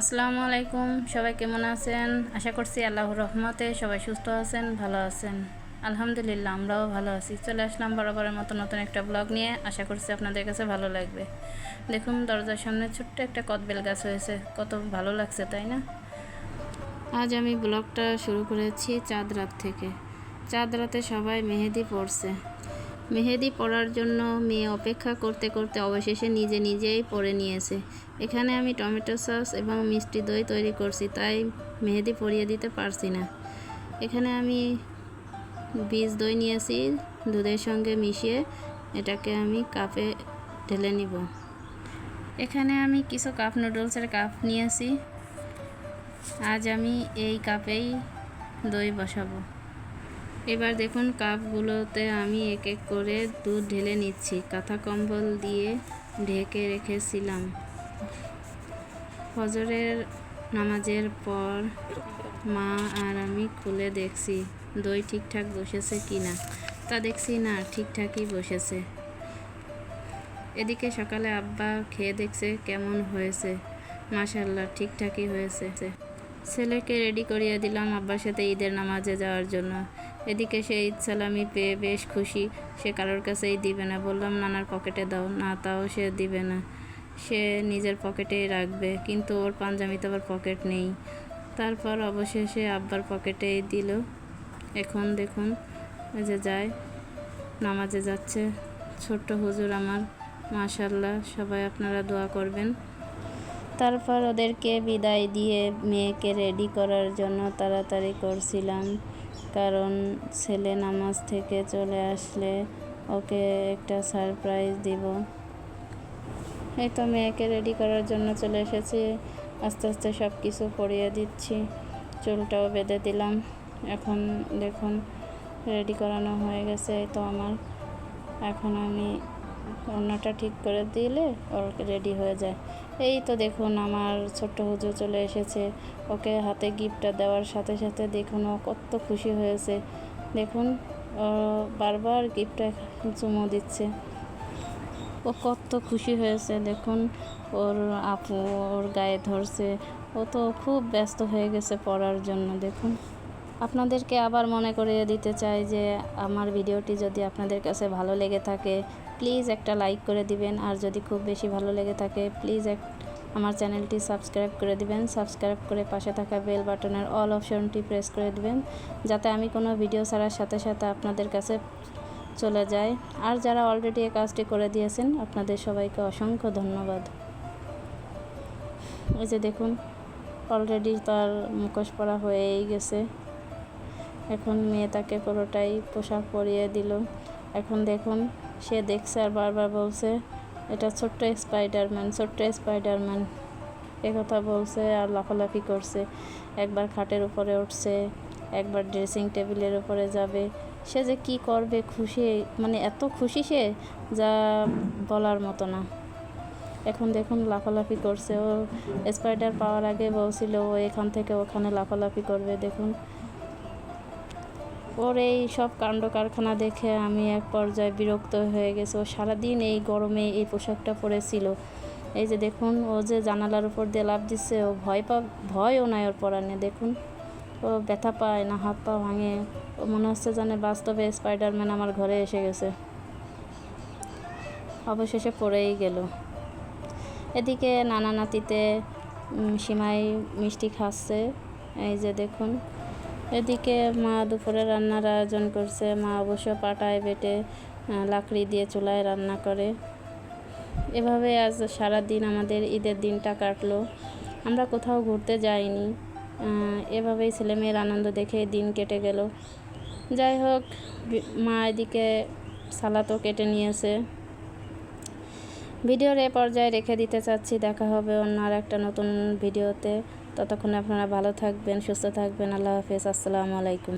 আসসালামু আলাইকুম, সবাই কেমন আছেন? আশা করছি আল্লাহর রহমতে সবাই সুস্থ আছেন, ভালো আছেন। আলহামদুলিল্লাহ, আমরাও ভালো আছি। চলে আসলাম বরাবরের মতো নতুন একটা ব্লগ নিয়ে। আশা করছি আপনাদের কাছে ভালো লাগবে। দেখুন, দরজার সামনে ছোট্ট একটা কদবেল গাছ হয়েছে। কত ভালো লাগছে, তাই না? আজ আমি ব্লগটা শুরু করেছি চাঁদ রাত থেকে। চাঁদ রাতে সবাই মেহেদি পড়ছে মেহেদি পরার জন্য মেয়ে অপেক্ষা করতে করতে অবশেষে নিজে নিজেই পরে নিয়েছে। এখানে আমি টমেটো সস এবং মিষ্টি দই তৈরি করছি, তাই মেহেদি পরিয়ে দিতে পারছি না। এখানে আমি বীজ দই নিয়েছি, দুধের সঙ্গে মিশিয়ে এটাকে আমি কাপে ঢেলে নিব। এখানে আমি কিছু কাপ নুডলসের কাপ নিয়েছি। আজ আমি এই কাপেই দই বসাবো। এবার দেখুন কাপগুলোতে আমি এক এক করে দুধ ঢেলে নিচ্ছি। কাঁথা কম্বল দিয়ে ঢেকে রেখেছিলাম। ফজরের নামাজের পর মা আর আমি খুলে দেখছি, দই ঠিকঠাক বসেছে কি না? তা দেখছি না, ঠিকঠাকই বসেছে। এদিকে সকালে আব্বা খেয়ে দেখছে কেমন হয়েছে। মাশাল্লাহ ঠিকঠাকই হয়েছে। ছেলেকে রেডি করিয়ে দিলাম আব্বার সাথে ঈদের নামাজে যাওয়ার জন্য। এদিকে সে ঈদ সালামি পেয়ে বেশ খুশি। সে কারোর কাছেই দিবে না। বললাম, নানার পকেটে দাও। না, তাও সে দিবে না। সে নিজের পকেটেই রাখবে। কিন্তু ওর পাঞ্জামিতে আবার পকেট নেই। তারপর অবশেষে আব্বার পকেটেই দিল। এখন দেখুন যে যায়, নামাজে যাচ্ছে। ছোট্ট হুজুর আমার। মাশাল্লাহ সবাই আপনারা দোয়া করবেন। তারপর ওদেরকে বিদায় দিয়ে মেয়েকে রেডি করার জন্য তাড়াতাড়ি করছিলাম। কারণ ছেলে নামাজ থেকে চলে আসলে ওকে একটা সারপ্রাইজ দিব। এই তো মেয়েকে রেডি করার জন্য চলে এসেছি। আস্তে আস্তে সব কিছু পরিয়ে দিচ্ছি। চুলটাও বেঁধে দিলাম। এখন দেখুন রেডি করানো হয়ে গেছে এই তো আমার। এখন আমি অন্যটা ঠিক করে দিলে ওর রেডি হয়ে যায়। এই তো দেখুন, আমার ছোট্ট হুজু চলে এসেছে। ওকে হাতে গিফটটা দেওয়ার সাথে সাথে দেখুন, ও কত খুশি হয়েছে। দেখুন বারবার গিফটটা চুমো দিচ্ছে। ও কত খুশি হয়েছে, দেখুন। ওর আপু ওর গায়ে ধরছে। ও তো খুব ব্যস্ত হয়ে গেছে পড়ার জন্য, দেখুন। আপনাদেরকে আবার মনে করিয়ে দিতে চাই যে, আমার ভিডিওটি যদি আপনাদের কাছে ভালো লেগে থাকে প্লিজ একটা লাইক করে দিবেন। আর যদি খুব বেশি ভালো লেগে থাকে, প্লিজ এক আমার চ্যানেলটি সাবস্ক্রাইব করে দিবেন। সাবস্ক্রাইব করে পাশে থাকা বেল বাটনের অল অপশনটি প্রেস করে দিবেন, যাতে আমি কোনো ভিডিও ছাড়ার সাথে সাথে আপনাদের কাছে চলে যায়। আর যারা অলরেডি এই কাজটি করে দিয়েছেন, আপনাদের সবাইকে অসংখ্য ধন্যবাদ। এই যে দেখুন অলরেডি তার মুখোশ পরা হয়েই গেছে। এখন মেয়ে তাকে পুরোটাই পোশাক পরিয়ে দিল। এখন দেখুন সে দেখছে আর বারবার বলছে, এটা ছোট্ট স্পাইডারম্যান ছোট্ট স্পাইডারম্যান কথা বলছে আর লাফালাফি করছে। একবার খাটের উপরে উঠছে, একবার ড্রেসিং টেবিলের উপরে যাবে। সে যে কি করবে খুশি মানে এত খুশি সে যা বলার মতো না। এখন দেখুন লাফালাফি করছে। ও স্পাইডার পাওয়ার আগে বলছিল, ও এখান থেকে ওখানে লাফালাফি করবে, দেখুন। ওর এই সব কাণ্ড কারখানা দেখে আমি এক পর্যায়ে বিরক্ত হয়ে গেছি। ও সারাদিন এই গরমে এই পোশাকটা পরেছিল। এই যে দেখুন, ও যে জানালার উপর দিয়ে লাভ দিচ্ছে, ও ভয় পা, ভয়ও নাই ওর পরানে দেখুন, ও ব্যথা পায় না, হাত পা ভাঙে। ও মনে হচ্ছে জানে বাস্তবে স্পাইডারম্যান আমার ঘরে এসে গেছে। অবশেষে পড়েই গেল। এদিকে নানা নাতিতে সীমাই মিষ্টি খাচ্ছে। এই যে দেখুন এদিকে মা দুপুরে রান্নার আয়োজন করছে। মা অবশ্য পাটায় বেটে লাকড়ি দিয়ে চুলায় রান্না করে। এভাবে আজ সারা দিন আমাদের ঈদের দিনটা কাটলো। আমরা কোথাও ঘুরতে যাইনি। এভাবেই ছেলেমেয়ের আনন্দ দেখে দিন কেটে গেল। যাই হোক মা এদিকে সালাতও কেটে নিয়েছে। ভিডিওর এ পর্যায়ে রেখে দিতে চাচ্ছি। দেখা হবে অন্য আর একটা নতুন ভিডিওতে। ততক্ষণে আপনারা ভালো থাকবেন সুস্থ থাকবেন। আল্লাহ হাফিজ। আসসালামু আলাইকুম।